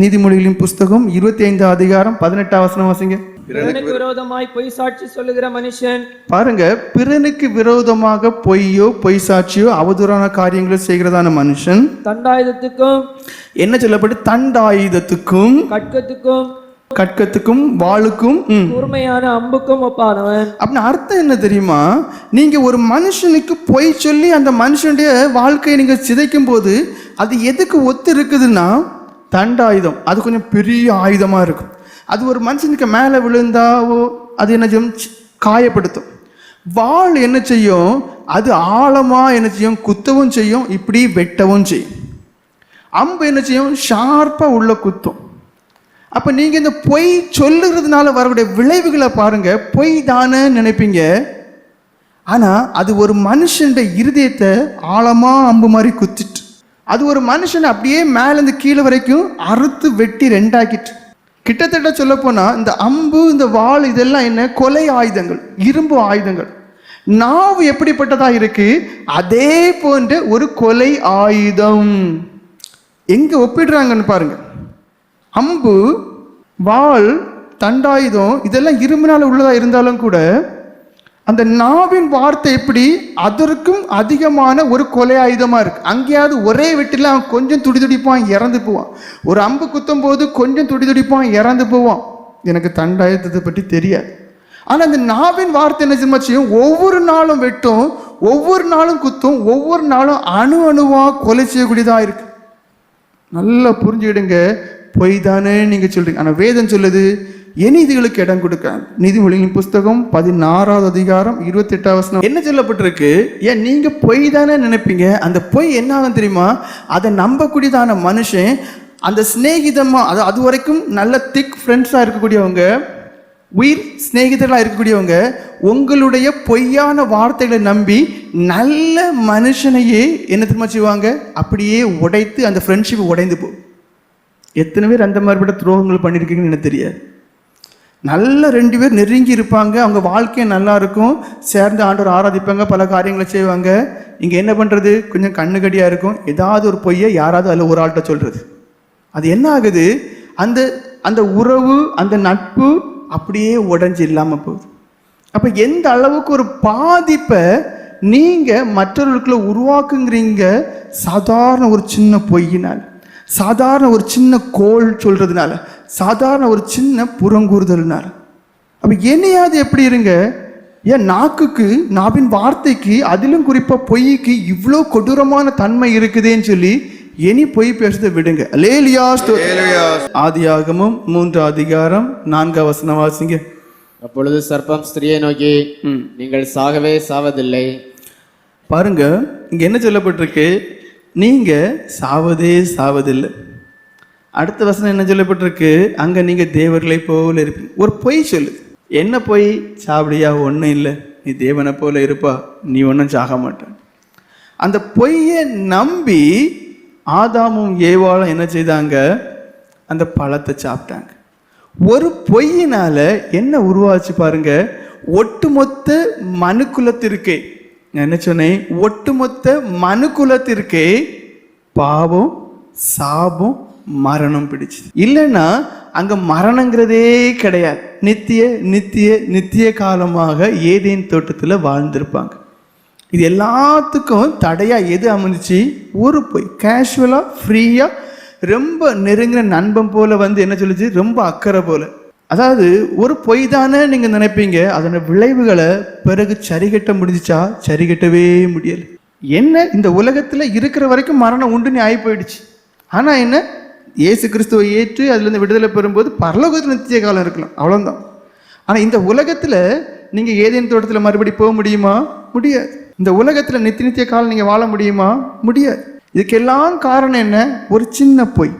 நீதிமொழிகளின் புஸ்தகம் இருபத்தி ஐந்து அதிகாரம் பதினெட்டாம் வசனம் வாசிங்க. பிறனுக்கு விரோதமாய் பொய் சாட்சி சொல்லுகிற மனுஷன். பாருங்க பிறனுக்கு விரோதமாக பொய்யோ பொய் சாட்சியோ அவதூறான காரியங்களோ செய்கிறதான மனுஷன். தண்டாயுதத்துக்கும் என்ன சொல்லப்பட்டு? தண்டாயுதத்துக்கும் கட்கத்துக்கும் கட்கத்துக்கும் வாளுக்கும். கூர்மையான அம்புக்கும் ஒப்பானவன். அப்படின்னு அர்த்தம் என்ன தெரியுமா? நீங்க ஒரு மனுஷனுக்கு பொய் சொல்லி அந்த மனுஷனுடைய வாழ்க்கையை நீங்க சிதைக்கும் போது அது எதுக்கு ஒத்து இருக்குதுன்னா தண்டாயுதம் அது கொஞ்சம் பெரிய ஆயுதமாக இருக்கும். அது ஒரு மனுஷனுக்கு மேலே விழுந்தாவோ அது என்ன செய்யும்? காயப்படுத்தும். வாள் என்ன செய்யும்? அது ஆழமாக என்ன செய்யும்? குத்தவும் செய்யும். இப்படி வெட்டவும் செய்யும். அம்பு என்ன செய்யும்? ஷார்ப்பாக உள்ள குத்தும். அப்போ நீங்கள் இந்த பொய் சொல்லுறதுனால வரக்கூடிய விளைவுகளை பாருங்கள் பொய் தானே நினைப்பீங்க. ஆனால் அது ஒரு மனுஷனுடைய இருதயத்தை ஆழமாக அம்பு மாதிரி குத்திட்டு அது ஒரு மனுஷனை அப்படியே மேலேருந்து கீழே வரைக்கும் அறுத்து வெட்டி ரெண்டாக்கிட்டு. கிட்டத்தட்ட சொல்லப்போனால் இந்த அம்பு இந்த வாள் இதெல்லாம் என்ன? கொலை ஆயுதங்கள் இரும்பு ஆயுதங்கள். நாவு எப்படிப்பட்டதா இருக்கு? அதே போன்ற ஒரு கொலை ஆயுதம். எங்க ஒப்பிடுறாங்கன்னு பாருங்க. அம்பு வாள் தண்டாயுதம் இதெல்லாம் இரும்பினால் உள்ளதா இருந்தாலும் கூட அந்த நாவின் வார்த்தை எப்படி? அதற்கும் அதிகமான ஒரு கொலை ஆயுதமாக இருக்கு. அங்கேயாவது ஒரே வெட்டில் அவன் கொஞ்சம் துடி துடிப்பான் இறந்து போவான். ஒரு அம்பு குத்தும் போது கொஞ்சம் துடி துடிப்பான் இறந்து போவான். எனக்கு தண்டாயத்தை பற்றி தெரியாது. ஆனால் அந்த நாவின் வார்த்தை என்ன தெரியுமா செய்யும்? ஒவ்வொரு நாளும் வெட்டும் ஒவ்வொரு நாளும் குத்தும் ஒவ்வொரு நாளும் அணு அணுவாக கொலை செய்யக்கூடியதாக இருக்கு. நல்லா புரிஞ்சுக்கிடுங்க. பொய் தானே நீங்கள் சொல்கிறீங்க ஆனால் வேதம் சொல்லுது எநீதிகளுக்கு இடம் கொடுக்க. நீதிமொழிகளின் புஸ்தகம் பதினாறாவது அதிகாரம் இருபத்தி எட்டாவது என்ன சொல்லப்பட்டிருக்கு? ஏன் நீங்க பொய் தானே நினைப்பீங்க? அந்த பொய் என்ன ஆகும் தெரியுமா? அதை நம்பக்கூடியதான மனுஷன் அந்த சிநேகிதமா அது அது வரைக்கும் நல்ல திக் ஃப்ரெண்ட்ஸாக இருக்கக்கூடியவங்க உயிர் சிநேகிதர்களாக இருக்கக்கூடியவங்க உங்களுடைய பொய்யான வார்த்தைகளை நம்பி நல்ல மனுஷனையே என்ன திரும்ப செய்வாங்க? அப்படியே உடைத்து அந்த ஃப்ரெண்ட்ஷிப் உடைந்து போ. எத்தனை பேர் அந்த மாதிரிப்பட்ட துரோகங்கள் பண்ணியிருக்கீங்கன்னு எனக்கு தெரியாது. நல்ல ரெண்டு பேர் நெருங்கி இருப்பாங்க. அவங்க வாழ்க்கையும் நல்லா இருக்கும். சேர்ந்து ஆண்டவர் ஆராதிப்பாங்க பல காரியங்களை செய்வாங்க. இங்கே என்ன பண்ணுறது கொஞ்சம் கண்ணுக்கடியாக இருக்கும். ஏதாவது ஒரு பொய்யை யாராவது அதில் ஒரு ஆள்கிட்ட சொல்கிறது அது என்ன ஆகுது? அந்த அந்த உறவு அந்த நட்பு அப்படியே உடஞ்சி இல்லாமல் போகுது. அப்போ எந்த அளவுக்கு ஒரு பாதிப்பை நீங்கள் மற்றவர்களுக்குள்ள உருவாக்குங்கிறீங்க? சாதாரண ஒரு சின்ன பொய்யினால். சாதாரண ஒரு சின்ன கோல் சொல்றதுனால சாதாரண ஒரு சின்ன புறங்கூறுதல்னால. அப்போ என்னையாவது எப்படி இருங்க? ஏன் நாக்குக்கு நாவின் வார்த்தைக்கு அதிலும் குறிப்பாக பொய்க்கு இவ்வளோ கொடூரமான தன்மை இருக்குதேன்னு சொல்லி இனி பொய் பேசுறதை விடுங்க. லேலியா ஆதியாகமும் மூன்று அதிகாரம் நான்காம் வசனம் வாசிங்க. அப்பொழுது சர்ப்பம் ஸ்திரியை நோக்கி நீங்கள் சாகவே சாவதில்லை. பாருங்க இங்க என்ன சொல்லப்பட்டிருக்கு? நீங்கள் சாவதே சாவதில்லை. அடுத்த வசனம் என்ன சொல்லப்பட்டிருக்கு? அங்கே நீங்கள் தேவர்களை போல இருப்பீங்க. ஒரு பொய் சொல்லு. என்ன பொய்? சாவடியா ஒன்றும் இல்லை. நீ தேவனை போல இருப்பா. நீ ஒன்றும் சாக மாட்ட அந்த பொய்யை நம்பி ஆதாமும் ஏவாளும் என்ன செய்தாங்க? அந்த பழத்தை சாப்பிட்டாங்க. ஒரு பொய்யினால என்ன உருவாச்சு பாருங்க. ஒட்டுமொத்த மனுக்குலத்திற்கே நான் என்ன சொன்னேன்? ஒட்டுமொத்த மனுக்குலத்திற்கே பாவம் சாபம் மரணம் பிடிச்சிது. இல்லைன்னா அங்க மரணங்கிறதே கிடையாது. நித்திய நித்திய நித்திய காலமாக ஏதேன் தோட்டத்தில் வாழ்ந்திருப்பாங்க. இது எல்லாத்துக்கும் தடையாக எது அமைஞ்சிச்சு? ஒரு பொய். கேஷுவலாக ஃப்ரீயாக ரொம்ப நெருங்கின நண்பன் போல் வந்து என்ன சொல்லுச்சு? ரொம்ப அக்கறை போல். அதாவது ஒரு பொய் தானே நீங்கள் நினைப்பீங்க அதன விளைவுகளை பிறகு சரிகட்ட முடிஞ்சிச்சா? சரிகட்டவே முடியல. என்ன? இந்த உலகத்தில் இருக்கிற வரைக்கும் மரணம் உண்டுன்னு ஆகி போயிடுச்சு ஆனால் என்ன? இயேசு கிறிஸ்துவை ஏற்று அதுலேருந்து விடுதலை பெறும்போது பரலோகத்தில் நித்திய காலம் இருக்கலாம். அவ்வளோதான் ஆனால் இந்த உலகத்தில் நீங்கள் ஏதேனும் தோட்டத்தில் மறுபடி போக முடியுமா? முடியாது. இந்த உலகத்தில் நித்திய நித்திய காலம் நீங்கள் வாழ முடியுமா? முடியாது. இதுக்கெல்லாம் காரணம் என்ன? ஒரு சின்ன பொய்.